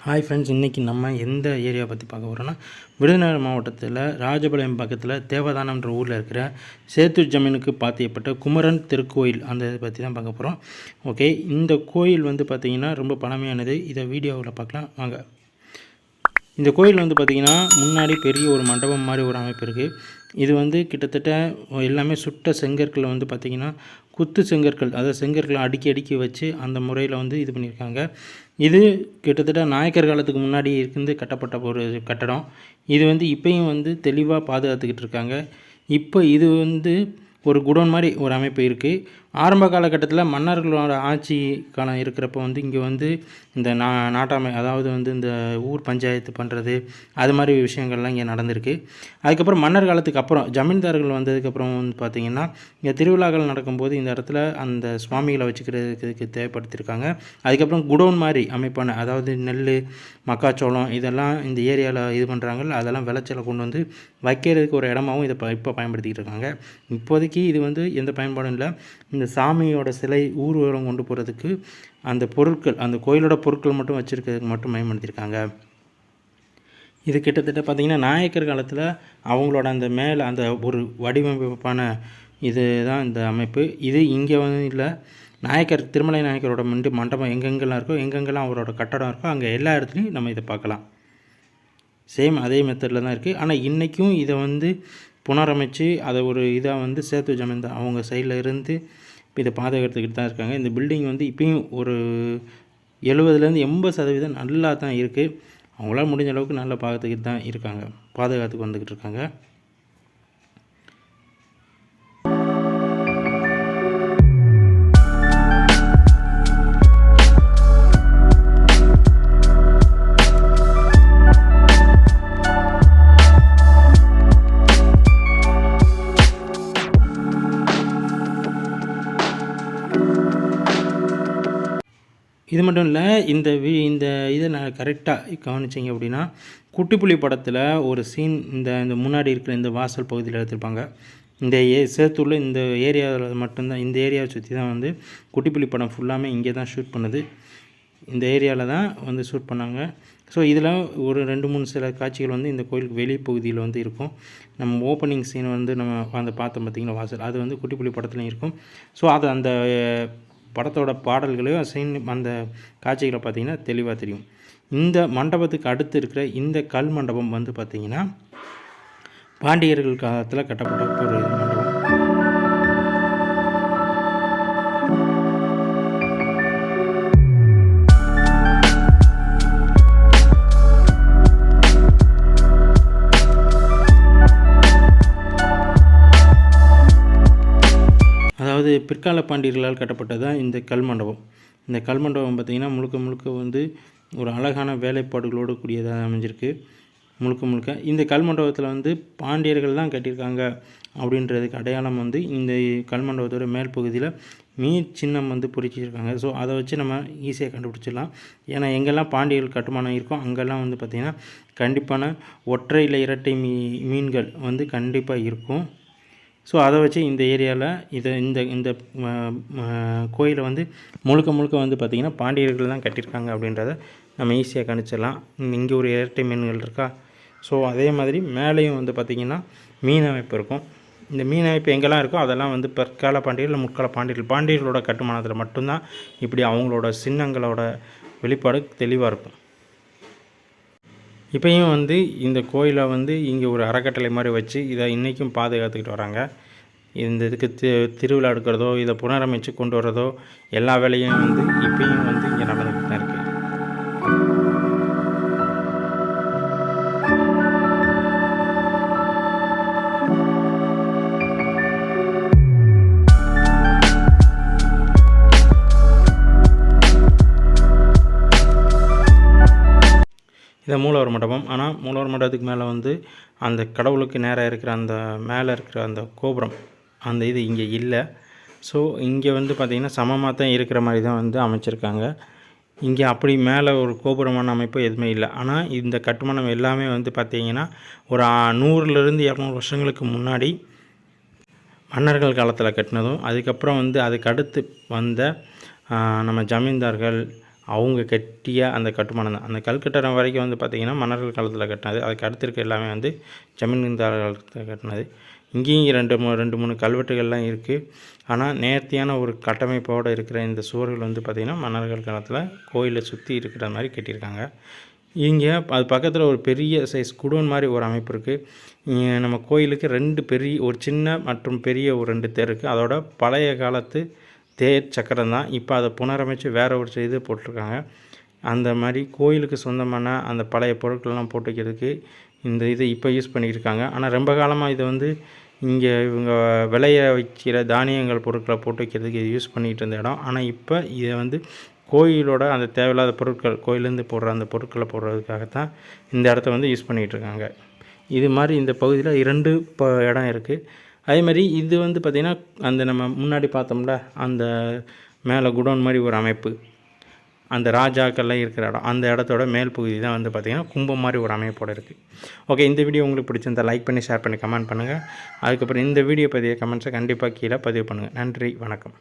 Hi friends இன்றைக்கி நம்ம எந்த ஏரியா பற்றி பார்க்க போகிறோன்னா விருதுநகர் மாவட்டத்தில் ராஜபாளையம் பக்கத்தில் தேவதானம்ன்ற ஊரில் இருக்கிற சேத்து ஜமீனுக்கு பாத்தியப்பட்ட குமரன் திருக்கோயில் அந்த இதை பற்றி தான் பார்க்க போகிறோம் ஓகே இந்த கோயில் வந்து பார்த்திங்கன்னா ரொம்ப பழமையானது. இதை வீடியோவில் பார்க்கலாம். வாங்க. இந்த கோயில் வந்து பார்த்திங்கன்னா முன்னாடி பெரிய ஒரு மண்டபம் மாதிரி ஒரு அமைப்பு இருக்குது இது வந்து கிட்டத்தட்ட எல்லாமே சுட்ட செங்கற்களை வந்து பார்த்திங்கன்னா குத்து செங்கற்கள் அதாவது செங்கற்களை அடுக்கி அடுக்கி வச்சு அந்த முறையில் வந்து இது பண்ணியிருக்காங்க. இது கிட்டத்தட்ட நாயக்கர் காலத்துக்கு முன்னாடி இருந்து கட்டப்பட்ட ஒரு கட்டடம். இது வந்து இப்போயும் வந்து தெளிவாக பாதுகாத்துக்கிட்டு இருக்காங்க. இப்போ இது வந்து ஒரு குடோன் மாதிரி ஒரு அமைப்பு இருக்குது ஆரம்ப காலகட்டத்தில் மன்னர்களோட ஆட்சி காலம் இருக்கிறப்ப வந்து இங்கே வந்து இந்த நா நாட்டாமை அதாவது வந்து இந்த ஊர் பஞ்சாயத்து பண்ணுறது அது மாதிரி விஷயங்கள்லாம் இங்கே நடந்திருக்கு. அதுக்கப்புறம் மன்னர் காலத்துக்கு அப்புறம் ஜமீன்தார்கள் வந்ததுக்கப்புறம் வந்து பார்த்திங்கன்னா இங்கே திருவிழாக்கள் நடக்கும்போது இந்த இடத்துல அந்த சுவாமிகளை வச்சுக்கிறதுக்கு தேவைப்படுத்தியிருக்காங்க அதுக்கப்புறம் குடோன் மாதிரி அமைப்பான அதாவது நெல் மக்காச்சோளம் இதெல்லாம் இந்த ஏரியாவில் இது பண்ணுறாங்கல்ல அதெல்லாம் விளைச்சலை கொண்டு வந்து வைக்கிறதுக்கு ஒரு இடமாவும் இதை இப்போ பயன்படுத்திக்கிட்டு இருக்காங்க. இப்போதைக்கு இது வந்து எந்த பயன்பாடும் இல்லை. இந்த சாமியோட சிலை ஊர்வலம் கொண்டு போகிறதுக்கு அந்த பொருட்கள் அந்த கோயிலோட பொருட்கள் மட்டும் வச்சுருக்கிறதுக்கு மட்டும் பயன்படுத்தியிருக்காங்க. இது கிட்டத்தட்ட பார்த்திங்கன்னா நாயக்கர் காலத்தில் அவங்களோட அந்த மேலே அந்த ஒரு வடிவமைப்பான இது தான் இந்த அமைப்பு. இது இங்கே வந்து இல்லை. நாயக்கர் திருமலை நாயக்கரோட மண்டு மண்டபம் எங்கெங்கெல்லாம் இருக்கோ எங்கெங்கெல்லாம் அவரோட கட்டடம் இருக்கோ அங்கே எல்லா இடத்துலையும் நம்ம இதை பார்க்கலாம். சேம் அதே மெத்தடில் தான் இருக்குது ஆனால் இன்றைக்கும் இதை வந்து புனரமைச்சு அதை ஒரு இதாக வந்து சேத்து ஜமீன்தார் அவங்க சைடில் இருந்து இப்போ இதை பாதுகாத்துக்கிட்டு தான் இருக்காங்க. இந்த பில்டிங் வந்து இப்பயும் ஒரு எழுபதுலேருந்து எண்பது சதவீதம் நல்லா தான் இருக்குது அவங்களால் முடிஞ்ச அளவுக்கு நல்லா பார்த்துக்கிட்டு தான் இருக்காங்க. பாதுகாத்துக்கு வந்துக்கிட்டு இருக்காங்க. இது மட்டும் இல்லை இந்த வி இந்த இதை நான் கரெக்டாக கவனிச்சிங்க அப்படின்னா குட்டிப்புலி படத்தில் ஒரு சீன் இந்த இந்த முன்னாடி இருக்கிற இந்த வாசல் பகுதியில் எடுத்திருப்பாங்க. இந்த ஏ சேத்தூரில் இந்த ஏரியாவில் மட்டும்தான் இந்த ஏரியாவை சுற்றி தான் வந்து குட்டிப்புலி படம் ஃபுல்லாமே இங்கே தான் ஷூட் பண்ணுது. இந்த ஏரியாவில் தான் வந்து ஷூட் பண்ணாங்க. ஸோ இதில் ஒரு ரெண்டு மூணு சில காட்சிகள் வந்து இந்த கோயிலுக்கு வெளி பகுதியில் வந்து இருக்கும். நம்ம ஓப்பனிங் சீன் வந்து நம்ம அந்த பார்த்தோம் பார்த்திங்கன்னா வாசல்? அது வந்து குட்டிப்புலி படத்துலையும் இருக்கும். ஸோ அது அந்த படத்தோட பாடல்களையும் சீன் அந்த காட்சிகளை பார்த்திங்கன்னா தெளிவாக தெரியும். இந்த மண்டபத்துக்கு அடுத்து இருக்கிற இந்த கல் மண்டபம் வந்து பார்த்திங்கன்னா பாண்டியர்கள் காலத்தில் கட்டப்பட்ட ஒரு மண்டபம். அதாவது பிற்கால பாண்டியர்களால் கட்டப்பட்டது? தான் இந்த கல்மண்டபம் இந்த கல்மண்டபம் பார்த்திங்கன்னா முழுக்க முழுக்க வந்து ஒரு அழகான வேலைப்பாடுகளோடு கூடியதாக அமைஞ்சிருக்கு. முழுக்க முழுக்க. இந்த கல்மண்டபத்தில் வந்து பாண்டியர்கள் தான் கட்டியிருக்காங்க அப்படின்றதுக்கு அடையாளம் வந்து இந்த கல்மண்டபத்தோட மேல் பகுதியில் மீன் சின்னம் வந்து பொறிச்சிருக்காங்க. ஸோ அதை வச்சு நம்ம ஈஸியாக கண்டுபிடிச்சிடலாம். ஏன்னா எங்கெல்லாம் பாண்டியர்கள் கட்டுமானம் இருக்கோ அங்கெல்லாம் வந்து பார்த்திங்கன்னா கண்டிப்பான ஒற்றை இல்லை இரட்டை மீ மீன்கள் வந்து கண்டிப்பாக இருக்கும். ஸோ அதை வச்சு இந்த ஏரியாவில் இதை இந்த இந்த கோயிலை வந்து முழுக்க முழுக்க வந்து பார்த்திங்கன்னா பாண்டியர்கள் தான் கட்டியிருக்காங்க அப்படின்றத நம்ம ஈஸியாக கணிச்சிடலாம். இங்கே ஒரு இரட்டை மீன்கள் இருக்கா? ஸோ அதே மாதிரி மேலேயும் வந்து பார்த்திங்கன்னா மீன் அமைப்பு இருக்கும். இந்த மீன் அமைப்பு எங்கெல்லாம் இருக்கோ அதெல்லாம் வந்து பிற்கால பாண்டியர்கள் முற்கால பாண்டியர்கள் பாண்டியர்களோட கட்டுமானத்தில் மட்டும்தான் இப்படி அவங்களோட சின்னங்களோட வெளிப்பாடு தெளிவாக இருக்கும். இப்போயும் வந்து இந்த கோயிலை வந்து இங்கே ஒரு அறக்கட்டளை மாதிரி வச்சு இதை இன்றைக்கும் பாதுகாத்துக்கிட்டு வராங்க. இந்த இதுக்கு தி திருவிழா எடுக்கிறதோ இதை புனரமைச்சு கொண்டு வர்றதோ எல்லா வேலையும் வந்து இப்பயும் வந்து இங்கே நடந்துக்கிட்டு தான் இருக்குது இதை மூலவர் மண்டபம். ஆனால் மூலவர் மண்டபத்துக்கு மேலே வந்து அந்த கடவுளுக்கு நேராக இருக்கிற அந்த மேலே இருக்கிற அந்த கோபுரம் அந்த இது இங்கே இல்லை. ஸோ இங்கே வந்து பார்த்திங்கன்னா சமமாக தான் இருக்கிற மாதிரி தான் வந்து அமைச்சிருக்காங்க. இங்கே அப்படி மேலே ஒரு கோபுரமான அமைப்பு எதுவுமே இல்லை. ஆனால் இந்த கட்டுமானம் எல்லாமே வந்து பார்த்திங்கன்னா ஒரு நூறுலேருந்து இரநூறு வருஷங்களுக்கு முன்னாடி மன்னர்கள் காலத்தில் கட்டினதும் அதுக்கப்புறம் வந்து அதுக்கு அடுத்து வந்த நம்ம ஜமீன்தார்கள் அவங்க கட்டிய அந்த கட்டுமானம் தான். அந்த கல்கட்டடம் வரைக்கும் வந்து பார்த்திங்கன்னா மன்னர்கள் காலத்தில் கட்டினது. அதுக்கு அடுத்து இருக்க எல்லாமே வந்து ஜமீன்தார் காலத்தில் கட்டினது. இங்கேயும் ரெண்டு மூணு ரெண்டு மூணு கல்வெட்டுகள்லாம் இருக்குது ஆனால் நேர்த்தியான ஒரு கட்டமைப்போடு இருக்கிற இந்த சுவர்கள் வந்து பார்த்திங்கன்னா மன்னர்கள் காலத்தில் கோயிலை சுற்றி இருக்கிற மாதிரி கட்டியிருக்காங்க. இங்கே அது பக்கத்தில் ஒரு பெரிய சைஸ் குடோன் மாதிரி ஒரு அமைப்பு இருக்குது நம்ம கோயிலுக்கு ரெண்டு பெரிய ஒரு சின்ன மற்றும் பெரிய ஒரு ரெண்டு தேர் இருக்குது அதோட பழைய காலத்து தேர் சக்கரம் தான் இப்போ அதை புனரமைச்சு வேற ஒரு செய்து போட்டிருக்காங்க. அந்த மாதிரி கோயிலுக்கு சொந்தமான அந்த பழைய பொருட்கள்லாம் போட்டு வைக்கிறதுக்கு இந்த இதை இப்போ யூஸ் பண்ணியிருக்காங்க ஆனால் ரொம்ப காலமாக இதை வந்து இங்கே இவங்க விளைய வைக்கிற தானியங்கள் பொருட்களை போட்டு வைக்கிறதுக்கு இது யூஸ் பண்ணிகிட்டு இருந்த இடம். ஆனால் இப்போ இதை வந்து கோயிலோட அந்த தேவையில்லாத பொருட்கள் கோயிலேருந்து போடுற அந்த பொருட்களை போடுறதுக்காகத்தான் இந்த இடத்த வந்து யூஸ் பண்ணிகிட்ருக்காங்க இது மாதிரி இந்த பகுதியில் இரண்டு இப்போ இடம் இருக்குது அதே மாதிரி இது வந்து பார்த்திங்கன்னா அந்த நம்ம முன்னாடி பார்த்தோம்ல அந்த மேலே குடோன் மாதிரி ஒரு அமைப்பு. அந்த ராஜாக்கள்லாம் இருக்கிற இடம் அந்த இடத்தோட மேல் பகுதி தான் வந்து பார்த்திங்கன்னா கும்பம் மாதிரி ஒரு அமைப்போடு இருக்குது ஓகே இந்த வீடியோ உங்களுக்கு பிடிச்சிருந்தா லைக் பண்ணி ஷேர் பண்ணி கமெண்ட் பண்ணுங்கள் அதுக்கப்புறம் இந்த வீடியோ பற்றிய கமெண்ட்ஸை கண்டிப்பாக கீழே பதிவு பண்ணுங்கள் நன்றி வணக்கம்.